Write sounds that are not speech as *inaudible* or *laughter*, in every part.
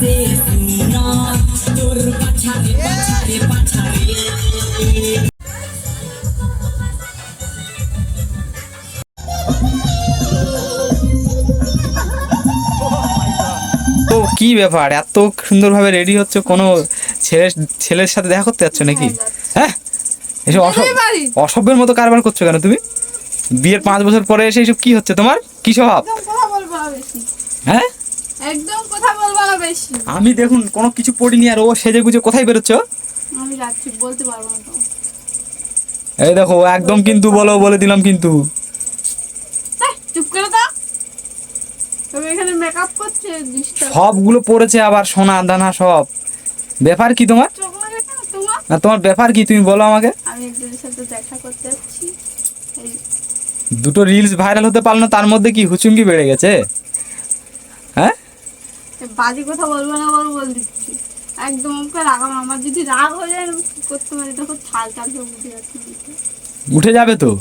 তোর পাছারে পাছারে পাছারে কি ব্যাপার? এত সুন্দরভাবে রেডি হচ্ছে? কোনো ছেলের ছেলের সাথে দেখা করতে যাচ্ছ নাকি? হ্যাঁ? এসব অসভ অসভ্যের মতো কারবার করছ কেন তুমি? বিয়ের পাঁচ বছর পরে এসে এসব কি হচ্ছে তোমার? কি স্বভাব? না হ্যাঁ? একদম কথা বলব না বেশি। আমি দেখুন কোনো কিছু পড়িনি আর ও সেজে গুজে কোথায় বেরোচ্ছ? আমি যাচ্ছি বলতে পারব না তো। এই দেখো একদম কিন্তু বলো বলে দিলাম কিন্তু। চুপ করে দাও তবে এখানে মেকআপ করছে সবগুলো পড়েছে আবার সোনা দানা সব। ব্যাপার কি তোমার? না তোমার ব্যাপার কি? তুমি বলো আমাকে। আমি একজনের সাথে দেখা করতে যাচ্ছি। দুটো রিলস ভাইরাল হতে পারল না তার মধ্যে কি হুচুঙ্গি বেড়ে গেছে? হ্যাঁ? বাজে কথা বলব না বল বল দিচ্ছি। একদম আমাকে রাগাম আমার যদি রাগ হয়ে যায় করতে পারি? দেখো ছাল টাল সব উঠে যাচ্ছে উঠে যাবে তো।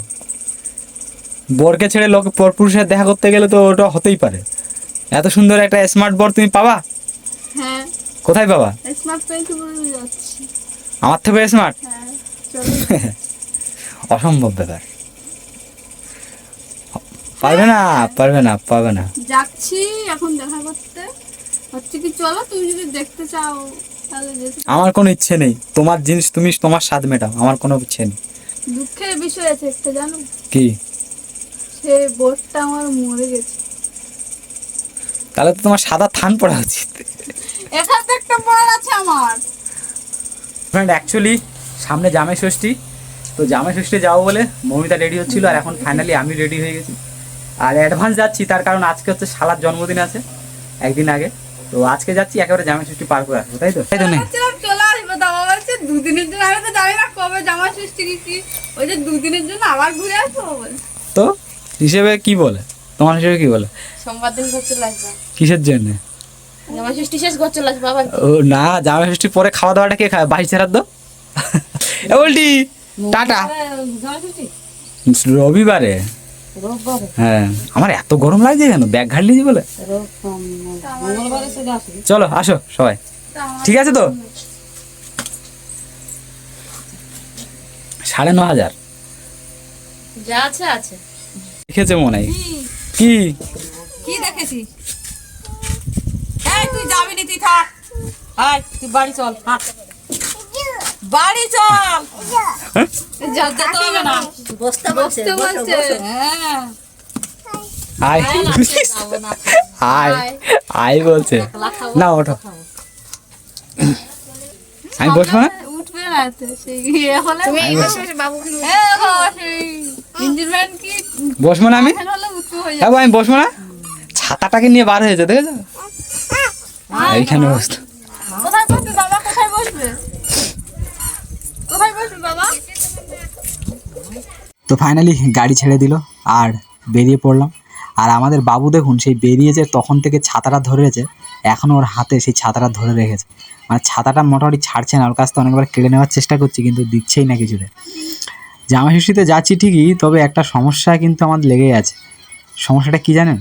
বরকে ছেড়ে লোক পরপুরুষের দেখা করতে গেলে তো ওটা হতেই পারে। এত সুন্দর একটা স্মার্ট বর তুমি পাবা? হ্যাঁ। কোথায় পাবা? স্মার্ট যাচ্ছি। আমার থেকে স্মার্ট হ্যাঁ চলো। *laughs* অসম্ভব ব্যাপার। পারবে না পারবে না পারবে না। যাচ্ছি এখন দেখা করতে। হচ্ছে কি চলো তুমি যদি দেখতে চাও তাহলে আমার কোনো ইচ্ছে নেই। তোমার জিনিস তুমি তোমার স্বাদ মেটাও আমার কোনো ইচ্ছে নেই। দুঃখের বিষয় আছে একটা জানো? কি? সে বোর্ডটা আমার মরে গেছে। তাহলে তো তোমার সাদা থান পড়া উচিত। এখান থেকে একটা পড়ে আছে আমার। ফ্রেন্ড অ্যাকচুয়ালি সামনে জামাই ষষ্ঠী। তো জামাই ষষ্ঠী যাব বলে মমিতা রেডি হচ্ছিল আর এখন ফাইনালি আমি রেডি হয়ে গেছি। আর অ্যাডভান্স যাচ্ছি তার কারণ আজকে হচ্ছে শালার জন্মদিন আছে একদিন আগে। তো আজকে যাচ্ছি একেবারে জামাই ষষ্ঠী পার করে আসব তাই তো? তাই তো চলে আসব দামা বলছে দুদিনের জন্য আমি তো জানি না কবে জামা ষষ্ঠী কি ওই যে দুদিনের জন্য আবার ঘুরে আসব তো? হিসেবে কি বলে? তোমার হিসেবে কি বলে? সোমবার দিন ঘর চলে আসবে। কিসের জন্য? জামা ষষ্ঠী শেষ ঘর চলে আসবে আবার ও না জামাই ষষ্ঠীর পরে খাওয়া দাওয়াটা কে খায়? বাইশ ছাড়ার তো এ বলটি টাটা। রোববারে। হ্যাঁ। আমার এত গরম লাগছে কেন? ব্যাগ ঘাট লিয়েছি বলে? চলো আসো সবাই। ঠিক আছে তো? সাড়ে ন হাজার। যা আছে আছে। লিখেছে মনে হয়। কি? কি? দেখেছিস এই তুই যাবি নি তুই থাক। তুই বাড়ি চল হাঁট। বাড়ি চল যা যেতে হবে না। বসতে বসতে বলছে হ্যাঁ। *laughs* আয়। আয় আয়। বলছে। না ওঠো। আমি বসবো না? উঠবে হ্যাঁ, বসবো। না হয়ে হ্যাঁ আমি বসবো না? ছাতাটাকে নিয়ে বার হয়েছে দেখেছ এইখানে বসতো কোথায় বসবে বাবা কোথায় বসবে কোথায় বসবে বাবা তো ফাইনালি গাড়ি ছেড়ে দিল আর বেরিয়ে পড়লাম। আর আমাদের বাবু দেখুন, সেই বেরিয়েছে তখন থেকে ছাতাটা ধরেছে এখনও ওর হাতে সেই ছাতাটা ধরে রেখেছে। মানে ছাতাটা মোটামুটি ছাড়ছে না, ওর কাছ থেকে অনেকবার কেড়ে নেওয়ার চেষ্টা করছি, কিন্তু দিচ্ছেই না কিছুতে। জামা যাচ্ছি ঠিকই, তবে একটা সমস্যা কিন্তু আমার লেগে আছে সমস্যাটা কি জানেন?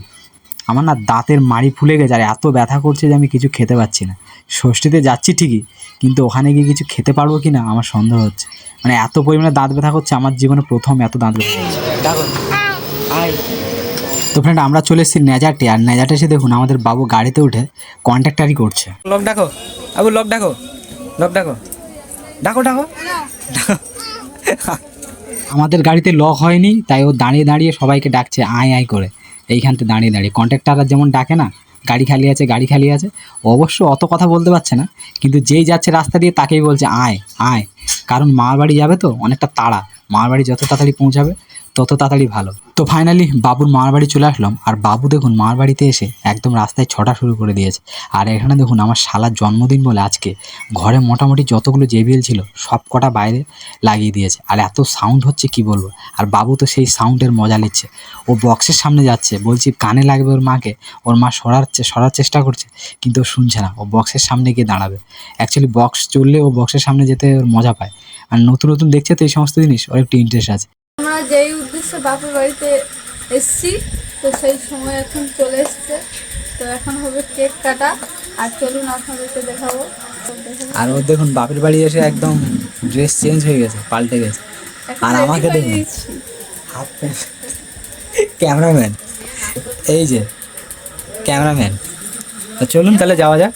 আমার না দাঁতের মাড়ি ফুলে গেছে, আর এত ব্যথা করছে যে আমি কিছু খেতে পাচ্ছি না। ষষ্ঠীতে যাচ্ছি ঠিকই কিন্তু ওখানে গিয়ে কিছু খেতে পারব কি না আমার সন্দেহ হচ্ছে। মানে এত পরিমাণে দাঁত ব্যথা করছে আমার জীবনে প্রথম এত দাঁত ব্যথা তো ফ্রেন্ড আমরা চলে এসেছি নেজাটে আর নেজাটে এসে দেখুন আমাদের বাবু গাড়িতে উঠে কন্ট্রাক্টারি করছে। লক ডাকো আবু লক ডাকো লক ডাকো। ডাকো ডাকো। আমাদের গাড়িতে লক হয়নি তাই ও দাঁড়িয়ে দাঁড়িয়ে সবাইকে ডাকছে আয় আয় করে। এইখানতে দাঁড়িয়ে দাঁড়িয়ে। কন্ট্রাক্টাররা যেমন ডাকে না গাড়ি খালি আছে, গাড়ি খালি আছে। অবশ্য অত কথা বলতে পারছে না, কিন্তু যেই যাচ্ছে রাস্তা দিয়ে তাকেই বলছে, আয় আয়। কারণ মার বাড়ি যাবে তো, অনেকটা তাড়া। মার বাড়ি যত তাড়াতাড়ি পৌঁছাবে তত তাড়াতাড়ি ভালো। তো ফাইনালি বাবুর মার বাড়ি চলে আসলাম, আর বাবু দেখুন মার বাড়িতে এসে একদম রাস্তায় ছটা শুরু করে দিয়েছে। আর এখানে দেখুন আমার শালার জন্মদিন বলে আজকে ঘরে মোটামুটি যতগুলো জেবিএল ছিল, সব কটা বাইরে লাগিয়ে দিয়েছে। আর এত সাউন্ড হচ্ছে কি বলব? আর বাবু তো সেই সাউন্ডের মজা নিচ্ছে। ও বক্সের সামনে যাচ্ছে, বলছি কানে লাগবে ওর মাকে, ওর মা সরার চে- সরার চেষ্টা করছে, কিন্তু ও শুনছে না। ও বক্সের সামনে গিয়ে দাঁড়াবে। অ্যাকচুয়ালি বক্স চললে ও বক্সের সামনে যেতে ওর মজা পায়। আর নতুন নতুন দেখছে তো এই সমস্ত জিনিস, ওর একটু ইন্টারেস্ট আছে। উদ্দেশ্যে বাপের বাড়িতে এসছি তো সেই সময় এখন চলে এসছে। তো এখন হবে কেক কাটা আর চলুন আপনাদেরকে দেখাবো। আর ও দেখুন বাপের বাড়ি এসে একদম ড্রেস চেঞ্জ হয়ে গেছে পাল্টে গেছে। আর আমাকে দেখুন হাফ প্যান্ট ক্যামেরাম্যান এই যে ক্যামেরাম্যান। তো চলুন তাহলে যাওয়া যাক।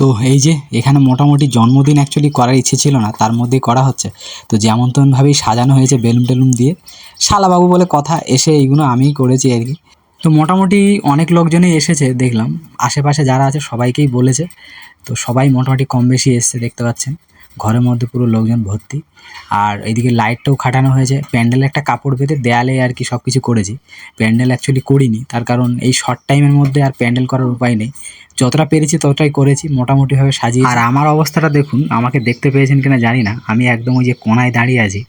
তো এই যে এখানে মোটামুটি জন্মদিন অ্যাকচুয়ালি করার ইচ্ছে ছিল না, তার মধ্যে করা হচ্ছে। তো যেমন তেমনভাবেই সাজানো হয়েছে বেলুন টেলুন দিয়ে, শালাবাবু বলে কথা এসে এইগুলো আমিই করেছি আর কি। তো মোটামুটি অনেক লোকজনই এসেছে, দেখলাম। আশেপাশে যারা আছে সবাইকেই বলেছে। তো সবাই মোটামুটি কম বেশি এসছে, দেখতে পাচ্ছেন। ঘরের মধ্যে পুরো লোকজন ভর্তি। আর এইদিকে লাইটটাও খাটানো হয়েছে। প্যান্ডেলে একটা কাপড় পেতে দেয়ালে আর কি সব কিছু করেছি। প্যান্ডেল অ্যাকচুয়ালি করিনি, তার কারণ এই শর্ট টাইমের মধ্যে আর প্যান্ডেল করার উপায় নেই। যতটা পেরেছি ততটাই করেছি, মোটামুটিভাবে সাজিয়ে আর আমার অবস্থাটা দেখুন, আমাকে দেখতে পেয়েছেন কিনা জানি না। আমি একদম ওই যে কোনায় দাঁড়িয়ে আছি।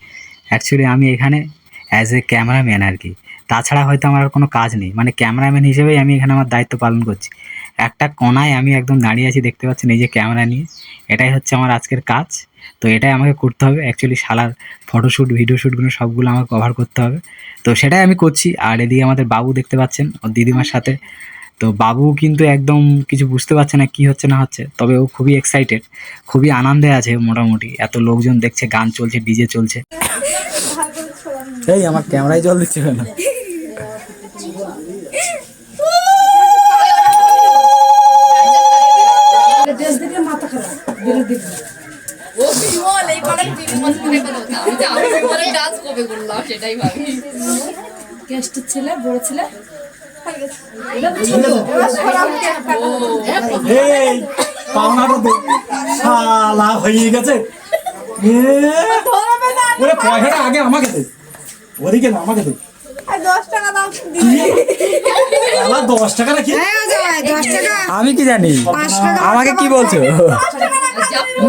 অ্যাকচুয়ালি আমি এখানে অ্যাজ এ ক্যামেরাম্যান আর কি। তাছাড়া হয়তো আমার আর কোনো কাজ নেই। মানে ক্যামেরাম্যান হিসেবেই আমি এখানে আমার দায়িত্ব পালন করছি। একটা কোনায় আমি একদম দাঁড়িয়ে আছি, দেখতে পাচ্ছেন এই যে ক্যামেরা নিয়ে। এটাই হচ্ছে আমার আজকের কাজ। তো এটাই আমাকে করতে হবে। অ্যাকচুয়ালি শালার ফটোশ্যুট ভিডিও শ্যুটগুলো সবগুলো আমাকে কভার করতে হবে। তো সেটাই আমি করছি। আর এদিকে আমাদের বাবু দেখতে পাচ্ছেন, ওর দিদিমার সাথে। তো বাবু কিন্তু একদম কিছু বুঝতে পারছে না কি হচ্ছে না হচ্ছে। তবে ও খুবই এক্সাইটেড খুবই আনন্দে আছে মোটামুটি। এত লোকজন দেখছে, গান চলছে ডিজে চলছে। এই, আমার ক্যামেরায় জল দিচ্ছে কেন? ও বিমল এই পাড়ার বিমল আমি যে আমি বিমলের ডান্স কবে করলাম সেটাই ভাবি। গেস্টের ছেলে বড় ছেলে। পাওনাটা শালা হয়ে গেছে। পয়সাটা আগে আমাকে দে। ওদিকে না আমাকে দে। দশ টাকা দাম দিয়ে শালা দশ টাকা নাকি আমি কি জানি? আমাকে কি বলছো?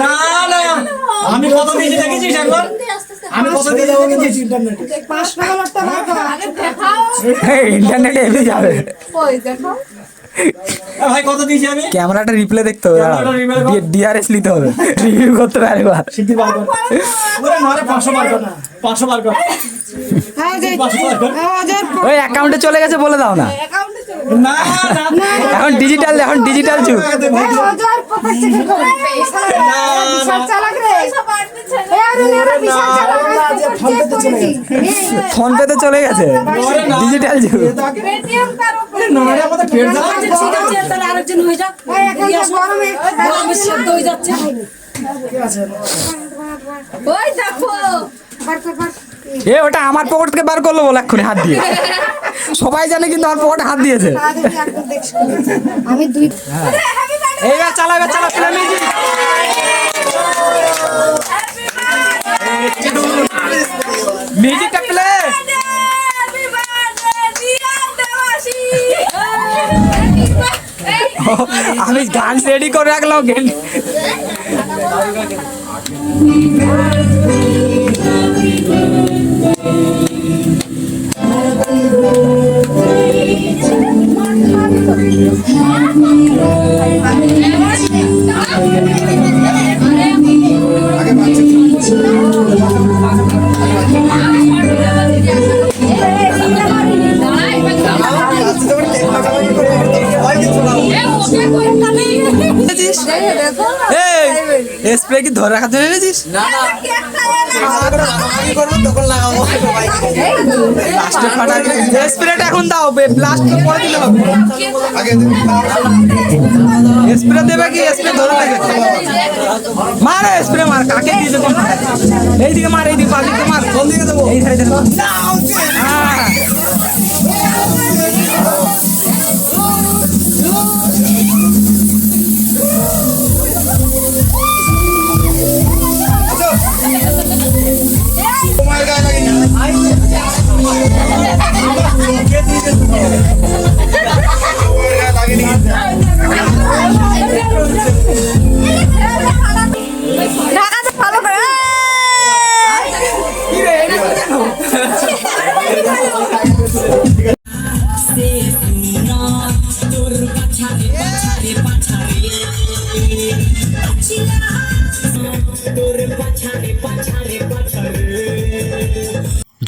না না। আমি কত দিয়েছি দেখেছিস একবার? আমি কত দিয়ে যাব দেখেছি ইন্টারনেটে এমনি যাবে। ভাই কত দিয়েছি আমি? ক্যামেরাটা রিপ্লে দেখতে হবে। ডিআরএস নিতে হবে। *laughs* রিভিউ করতে না পাঁচশো বার না। পাঁচশো বার কর ওই অ্যাকাউন্টে চলে গেছে বলে দাও না অ্যাকাউন্টে চলে না না এখন ডিজিটাল এখন ডিজিটাল যুগ ফোন পে তো চলে গেছে ডিজিটাল যুগ হয়ে হয়ে ওই দেখো এ ওটা আমার পকেট থেকে বার করল বলে এক্ষুনি হাত দিয়ে। সবাই জানে কিন্তু আমার পকেটে হাত দিয়েছে। আমি দুই এইবার চালা এবার চালা মিউজিকটা প্লে আমি গান রেডি করে রাখলাম গেন এই স্প্রে কি ধরে রাখার জন্য এনেছিস লাস্টে ফাটা স্প্রেটা এখন দাও ব্লাস্ট পরে দিলে হবে। স্প্রে দেবে কি? স্প্রে ধরে রাখবে মার স্প্রে মার। কাকে দিয়েছে কোন এইদিকে মার এইদিকে পাশ দিকে মার। কোন দিকে দেবো? এই সাইডে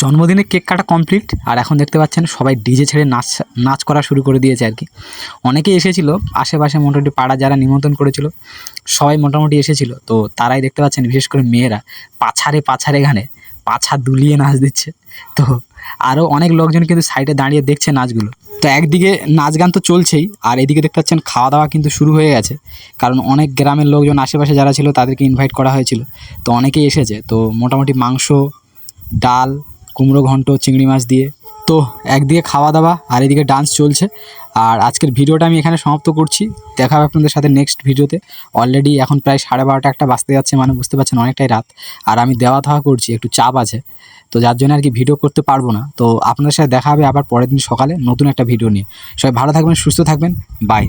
জন্মদিনে কেক কাটা কমপ্লিট, আর এখন দেখতে পাচ্ছেন সবাই ডিজে ছেড়ে নাচ নাচ করা শুরু করে দিয়েছে আর কি। অনেকেই এসেছিল, আশেপাশে মোটামুটি পাড়া যারা নিমন্ত্রণ করেছিল, সবাই মোটামুটি এসেছিল। তো তারাই দেখতে পাচ্ছেন, বিশেষ করে মেয়েরা, পাছারে পাছারে গানে, পাছা দুলিয়ে নাচ দিচ্ছে। তো আরও অনেক লোকজন কিন্তু সাইডে দাঁড়িয়ে দেখছে নাচগুলো। তো একদিকে নাচ গান তো চলছেই, আর এদিকে দেখতে পাচ্ছেন খাওয়া দাওয়া কিন্তু শুরু হয়ে গেছে। কারণ অনেক গ্রামের লোকজন আশেপাশে যারা ছিল, তাদেরকে ইনভাইট করা হয়েছিল। তো অনেকেই এসেছে। তো মোটামুটি মাংস, ডাল কুমড়ো ঘন্ট, চিংড়ি মাছ দিয়ে। তো একদিকে খাওয়া দাওয়া আর এদিকে ডান্স চলছে। আর আজকের ভিডিওটা আমি এখানে সমাপ্ত করছি। দেখা হবে আপনাদের সাথে নেক্সট ভিডিওতে। অলরেডি এখন প্রায় সাড়ে বারোটা একটা বাজতে যাচ্ছে মানে বুঝতে পারছেন অনেকটাই রাত। আর আমি দেওয়া থাওয়া করছি, একটু চাপ আছে। তো যার জন্য আর কি ভিডিও করতে পারব না। তো আপনাদের সাথে দেখা হবে আবার পরের দিন সকালে নতুন একটা ভিডিও নিয়ে। সবাই ভালো থাকবেন, সুস্থ থাকবেন। বাই